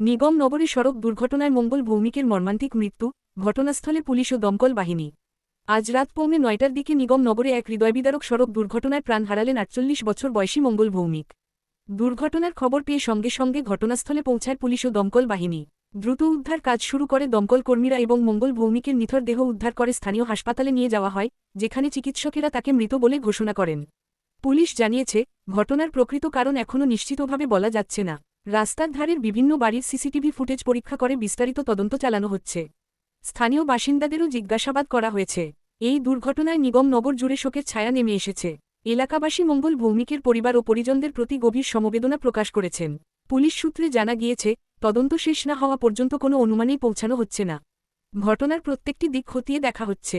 নিগম নগরে সড়ক দুর্ঘটনায় মঙ্গল ভৌমিকের মর্মান্তিক মৃত্যু, ঘটনাস্থলে পুলিশ ও দমকল বাহিনী। আজ রাত পৌনে নয়টার দিকে নিগম নগরে এক হৃদয়বিদারক সড়ক দুর্ঘটনায় প্রাণ হারালেন আটচল্লিশ বছর বয়সী মঙ্গল ভৌমিক। দুর্ঘটনার খবর পেয়ে সঙ্গে সঙ্গে ঘটনাস্থলে পৌঁছায় পুলিশ ও দমকল বাহিনী। দ্রুত উদ্ধার কাজ শুরু করে দমকল কর্মীরা এবং মঙ্গল ভৌমিকের নিথর দেহ উদ্ধার করে স্থানীয় হাসপাতালে নিয়ে যাওয়া হয়, যেখানে চিকিৎসকেরা তাকে মৃত বলে ঘোষণা করেন। পুলিশ জানিয়েছে, ঘটনার প্রকৃত কারণ এখনও নিশ্চিতভাবে বলা যাচ্ছে না। রাস্তার ধারের বিভিন্ন বাড়ির সিসিটিভি ফুটেজ পরীক্ষা করে বিস্তারিত তদন্ত চালানো হচ্ছে। স্থানীয় বাসিন্দাদেরও জিজ্ঞাসাবাদ করা হয়েছে। এই দুর্ঘটনায় নিগম নগর জুড়ে শোকের ছায়া নেমে এসেছে। এলাকাবাসী মঙ্গল ভৌমিকের পরিবার ও পরিজনদের প্রতি গভীর সমবেদনা প্রকাশ করেছেন। পুলিশ সূত্রে জানা গিয়েছে, তদন্ত শেষ না হওয়া পর্যন্ত কোনো অনুমানেই পৌঁছানো হচ্ছে না। ঘটনার প্রত্যেকটি দিক খতিয়ে দেখা হচ্ছে।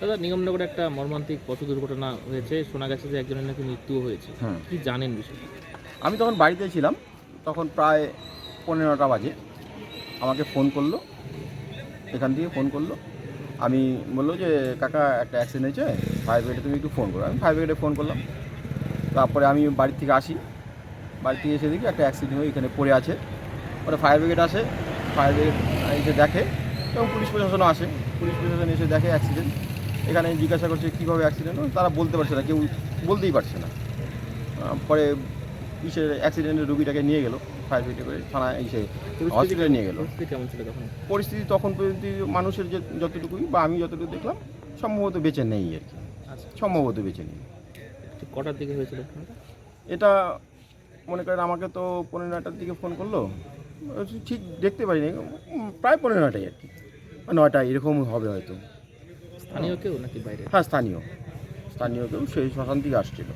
দাদা নিগমনগরে একটা মর্মান্তিক পথ দুর্ঘটনা হয়েছে। শোনা গেছে যে একজনের নাকি মৃত্যুও হয়েছে। কি জানেন বিষয়টা? আমি তখন বাড়িতে ছিলাম তখন প্রায় পনেরোটা বাজে। আমাকে ফোন করল এখান থেকে ফোন করল। আমি বলল যে কাকা একটা অ্যাক্সিডেন্ট হয়েছে ফায়ার ব্রিগেডে তুমি একটু ফোন করো। আমি ফায়ার ব্রিগেডে ফোন করলাম। তারপরে আমি বাড়ি থেকে আসি। বাড়ি থেকে এসে দেখি একটা অ্যাক্সিডেন্ট হয়ে এখানে পড়ে আছে। পরে ফায়ার ব্রিগেড আসে। ফায়ার ব্রিগেড এসে দেখে এবং পুলিশ প্রশাসনও আসে। পুলিশ প্রশাসন এসে দেখে অ্যাক্সিডেন্ট এখানে জিজ্ঞাসা করছে কীভাবে অ্যাক্সিডেন্ট হলো তারা বলতে পারছে না কেউ বলতেই পারছে না। পরে ইসের অ্যাক্সিডেন্টের রুগীটাকে নিয়ে গেলো ফায়ার ব্রিগেডে করে থানায় এসে হসপিটালে নিয়ে গেলো। পরিস্থিতি তখন? পর্যন্ত মানুষের যে যতটুকুই বা আমি যতটুকু দেখলাম সম্ভবত বেঁচে নেই আর কি। আচ্ছা। সম্ভবত বেঁচে নেই। কটার দিকে হয়েছিল এটা মনে করেন আমাকে তো পনেরো নয়টার দিকে ফোন করল ঠিক দেখতে পারিনি প্রায় পনেরো নয়টাই আর কি। নয়টা এরকম হবে হয়তো। স্থানীয় কেউ নাকি বাইরে? হ্যাঁ স্থানীয়। স্থানীয় কেউ সেই শ্মশান থেকে আসছিল।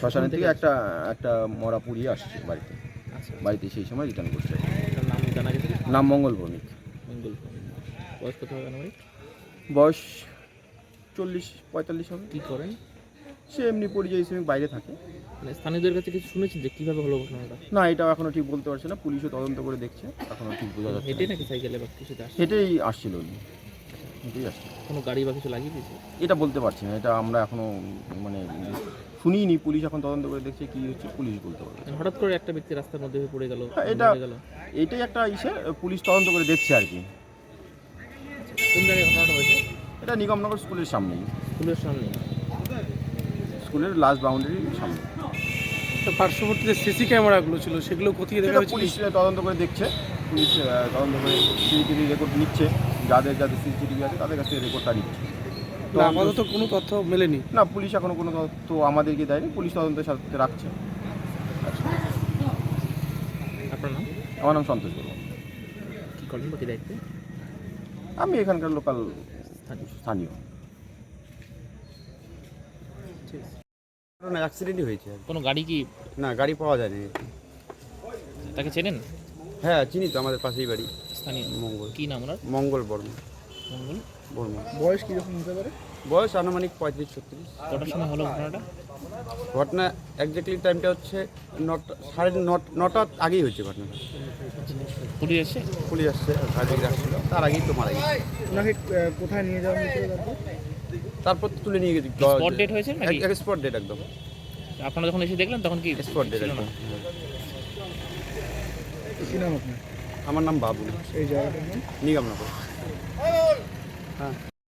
শ্মশান থেকে একটা একটা মরা পুড়িয়ে আসছে বাড়িতে। আচ্ছা বাড়িতে সেই সময় রিটার্ন করছে। নাম জানা গেছে নাম মঙ্গল ভৌমিক। মঙ্গল বয়স কত হবে বয়স চল্লিশ পঁয়তাল্লিশ হবে। কী করেন? সে এমনি পরিযায়ী শ্রমিক বাইরে থাকে। মানে স্থানীয়দের কাছে কিছু শুনেছেন যে কীভাবে হলো ঘটনাটা? না এটাও এখনও ঠিক বলতে পারছে না। পুলিশও তদন্ত করে দেখছে এখনও ঠিক বোঝা যাচ্ছে হেঁটে। নাকি সাইকেলে বা কিছুতে হেঁটেই আসছিল উনি। হেঁটেই আসছিল কোনো গাড়ি বা কিছু লাগিয়ে দিয়েছে? এটা বলতে পারছি না এটা আমরা এখনও মানে শুনিনি পুলিশ এখন তদন্ত করে দেখছে কি হচ্ছে পুলিশ বলতে পারবে। মানে হঠাৎ করে একটা ব্যক্তি রাস্তার মধ্যে হয়ে পড়ে গেল হ্যাঁ, এটা- এইটাই একটা ইসে পুলিশ তদন্ত করে দেখছে আর কি। কোন জায়গায় ঘটনাটা হয়েছে? এটা নিগমনগর স্কুলের সামনেই। স্কুলের সামনে স্কুলের লাস্ট বাউন্ডারির সামনে। তো পার্শ্ববর্তীতে সিসি ক্যামেরাগুলো ছিল সেগুলো কোথায় দেখা পুলিশ তদন্ত করে দেখছে। পুলিশ তদন্ত করে সিসিটিভি রেকর্ড নিচ্ছে। যাদের যাদের সিসিটিভি আছে তাদের কাছ থেকে রেকর্ডটা নিচ্ছে। না, আপাতত কোনো তথ্য মেলেনি। না পুলিশ এখনও কোনো তথ্য আমাদেরকে দেয়নি পুলিশ তদন্তের সাথে রাখছে। আপনার নাম? আমার নাম সন্তোষ বর্মা কী করেন বা দায়িত্বে? আমি এখানকার লোকাল স্থানীয়। অ্যাক্সিডেন্টই হয়েছে? কোনো গাড়ি কি না গাড়ি পাওয়া যায়নি। তাকে চেনেন? হ্যাঁ চিনি তো আমাদের পাশেই বাড়ি। স্থানীয়। মঙ্গল। কি নাম ওনার? মঙ্গল বর্মা মঙ্গল? বর্মা বয়স কীরকম হতে পারে? বয়স আনুমানিক পঁয়ত্রিশ ছত্রিশ। কটার সময় হলো ঘটনাটা? ঘটনা একজাক্টলি টাইমটা হচ্ছে নটা সাড়ে নট- নটার আগেই হয়েছে ঘটনাটা। পুলিশ এসে? পুলিশ আসছে ফায়ার আসছিল। তার আগেই তো মারা গেছে। ওনাকে কোথায় নিয়ে যাওয়া হয়েছিল তারপর? তারপর তুলে নিয়ে গেছি। স্পট ডেট হয়েছে নাকি? স্পট ডেট একদম। আপনারা যখন এসে দেখলেন তখন কি স্পট ছিল না? একদম। কী নাম আপনার? আমার নাম বাবু এই জায়গাটার নাম? নিগমনগর। হ্যাঁ।